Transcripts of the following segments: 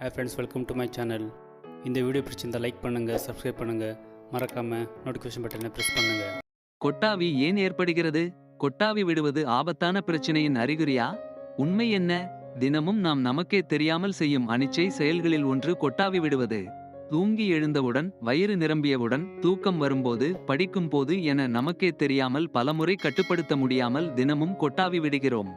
Hey friends welcome to my channel இந்த video பிடிச்சிருந்தால் like பண்ணுங்கள் சப்ஸ்கிரைப் பண்ணுங்கள் மறக்காமல் நோட்டிஃபிகேஷன் பட்டனை ப்ரெஸ் பண்ணுங்கள் கொட்டாவி ஏன் ஏற்படுகிறது? கொட்டாவி விடுவது ஆபத்தான பிரச்சனையின் அறிகுறியா? உண்மை என்ன? தினமும் நாம் நமக்கே தெரியாமல் செய்யும் அனிச்சை செயல்களில் ஒன்று கொட்டாவி விடுவது. தூங்கி எழுந்தவுடன் வயிறு நிரம்பியவுடன் தூக்கம் வரும்போது படிக்கும் போது என நமக்கே தெரியாமல் பலமுறை கட்டுப்படுத்த முடியாமல் தினமும் கொட்டாவி விடுகிறோம்.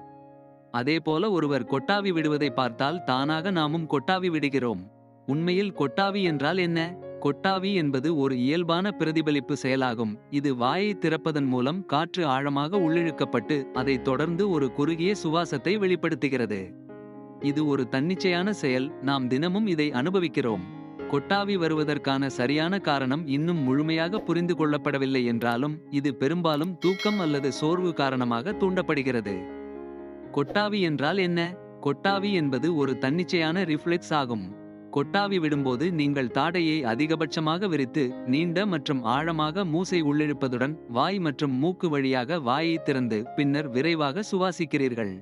அதேபோல ஒருவர் கொட்டாவி விடுவதை பார்த்தால் தானாக நாமும் கொட்டாவி விடுகிறோம். உண்மையில் கொட்டாவி என்றால் என்ன? கொட்டாவி என்பது ஒரு இயல்பான பிரதிபலிப்பு செயலாகும். இது வாயை திறப்பதன் மூலம் காற்று ஆழமாக உள்ளிழுக்கப்பட்டு அதைத் தொடர்ந்து ஒரு குறுகிய சுவாசத்தை வெளிப்படுத்துகிறது. இது ஒரு தன்னிச்சையான செயல். நாம் தினமும் இதை அனுபவிக்கிறோம். கொட்டாவி வருவதற்கான சரியான காரணம் இன்னும் முழுமையாக புரிந்து கொள்ளப்படவில்லை என்றாலும் இது பெரும்பாலும் தூக்கம் அல்லது சோர்வு காரணமாக தூண்டப்படுகிறது. கொட்டாவி என்றால் என்ன? கொட்டாவி என்பது ஒரு தன்னிச்சையான ரிஃப்ளெக்ஸ் ஆகும். கொட்டாவி விடும்போது நீங்கள் தாடையை அதிகபட்சமாக விரித்து நீண்ட மற்றும் ஆழமாக மூசை உள்ளிழுப்பதுடன் வாய் மற்றும் மூக்கு வழியாக வாயை திறந்து பின்னர் விரைவாக சுவாசிக்கிறீர்கள்.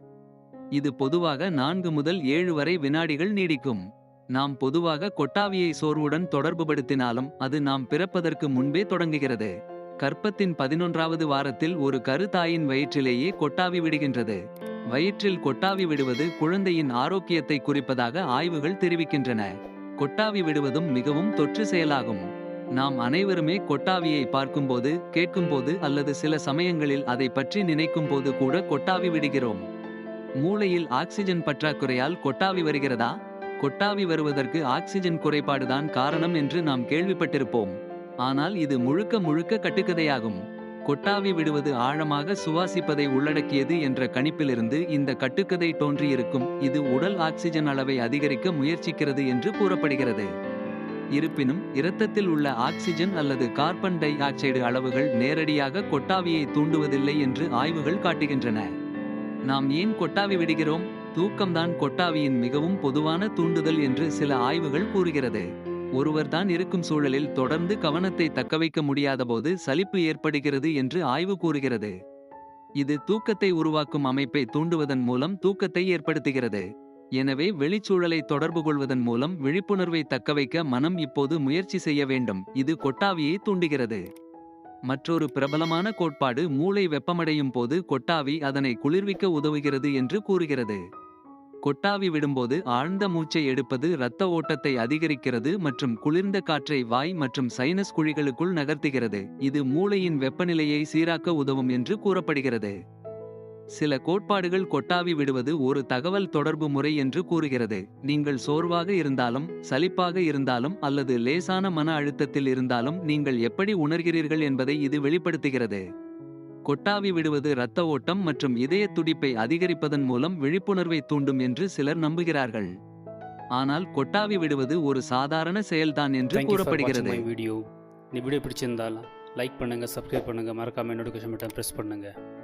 இது பொதுவாக நான்கு முதல் ஏழு வரை வினாடிகள் நீடிக்கும். நாம் பொதுவாக கொட்டாவியை சோர்வுடன் தொடர்புபடுத்தினாலும் அது நாம் பிறப்பதற்கு முன்பே தொடங்குகிறது. கற்பத்தின் பதினொன்றாவது வாரத்தில் ஒரு கருத்தாயின் வயிற்றிலேயே கொட்டாவி விடுகின்றது. வயிற்றில் கொட்டாவி விடுவது குழந்தையின் ஆரோக்கியத்தை குறிப்பதாக ஆய்வுகள் தெரிவிக்கின்றன. கொட்டாவி விடுவதும் மிகவும் தொற்று செயலாகும். நாம் அனைவருமே கொட்டாவியை பார்க்கும்போது கேட்கும்போது அல்லது சில சமயங்களில் அதை பற்றி நினைக்கும் போது கூட கொட்டாவி விடுகிறோம். மூளையில் ஆக்சிஜன் பற்றாக்குறையால் கொட்டாவி வருகிறதா? கொட்டாவி வருவதற்கு ஆக்சிஜன் குறைபாடுதான் காரணம் என்று நாம் கேள்விப்பட்டிருப்போம். ஆனால் இது முழுக்க முழுக்க கட்டுக்கதையாகும். கொட்டாவி விடுவது ஆழமாக சுவாசிப்பதை உள்ளடக்கியது என்ற கணிப்பிலிருந்து இந்த கட்டுக்கதை தோன்றியிருக்கும். இது உடல் ஆக்சிஜன் அளவை அதிகரிக்க முயற்சிக்கிறது என்று கூறப்படுகிறது. இருப்பினும் இரத்தத்தில் உள்ள ஆக்சிஜன் அல்லது கார்பன் டை ஆக்சைடு அளவுகள் நேரடியாக கொட்டாவியை தூண்டுவதில்லை என்று ஆய்வுகள் காட்டுகின்றன. நாம் ஏன் கொட்டாவி விடுகிறோம்? தூக்கம்தான் கொட்டாவியின் மிகவும் பொதுவான தூண்டுதல் என்று சில ஆய்வுகள் கூறுகிறது. ஒருவர்தான் இருக்கும் சூழலில் தொடர்ந்து கவனத்தை தக்கவைக்க முடியாதபோது சலிப்பு ஏற்படுகிறது என்று ஆய்வு கூறுகிறது. இது தூக்கத்தை உருவாக்கும் அமைப்பை தூண்டுவதன் மூலம் தூக்கத்தை ஏற்படுத்துகிறது. எனவே வெளிச்சூழலை தொடர்பு கொள்வதன் மூலம் விழிப்புணர்வை தக்கவைக்க மனம் இப்போது முயற்சி செய்ய வேண்டும். இது கொட்டாவியை தூண்டுகிறது. மற்றொரு பிரபலமான கோட்பாடு மூளை வெப்பமடையும் போது கொட்டாவி அதனை குளிர்விக்க உதவுகிறது என்று கூறுகிறது. கொட்டாவி விடும்போது ஆழ்ந்த மூச்சை எடுப்பது இரத்த ஓட்டத்தை அதிகரிக்கிறது மற்றும் குளிர்ந்த காற்றை வாய் மற்றும் சைனஸ் குழிகளுக்குள் நகர்த்துகிறது. இது மூளையின் வெப்பநிலையை சீராக்க உதவும் என்று கூறப்படுகிறது. சில கோட்பாடுகள் கொட்டாவி விடுவது ஒரு தகவல் தொடர்பு முறை என்று கூறுகிறது. நீங்கள் சோர்வாக இருந்தாலும் சலிப்பாக இருந்தாலும் அல்லது லேசான மன அழுத்தத்தில் இருந்தாலும் நீங்கள் எப்படி உணர்கிறீர்கள் என்பதை இது வெளிப்படுத்துகிறது. கொட்டாவி விடுவது இரத்த ஓட்டம் மற்றும் இதய துடிப்பை அதிகரிப்பதன் மூலம் விழிப்புணர்வை தூண்டும் என்று சிலர் நம்புகிறார்கள். ஆனால் கொட்டாவி விடுவது ஒரு சாதாரண செயல்தான் என்று கூறப்படுகிறது. வீடியோ இந்த வீடியோ பிடிச்சிருந்தால் லைக் பண்ணுங்கள் சப்ஸ்கிரைப் பண்ணுங்கள் மறக்காமல் நோட்டிஃபிகேஷன் பட்டன் ப்ரெஸ் பண்ணுங்கள்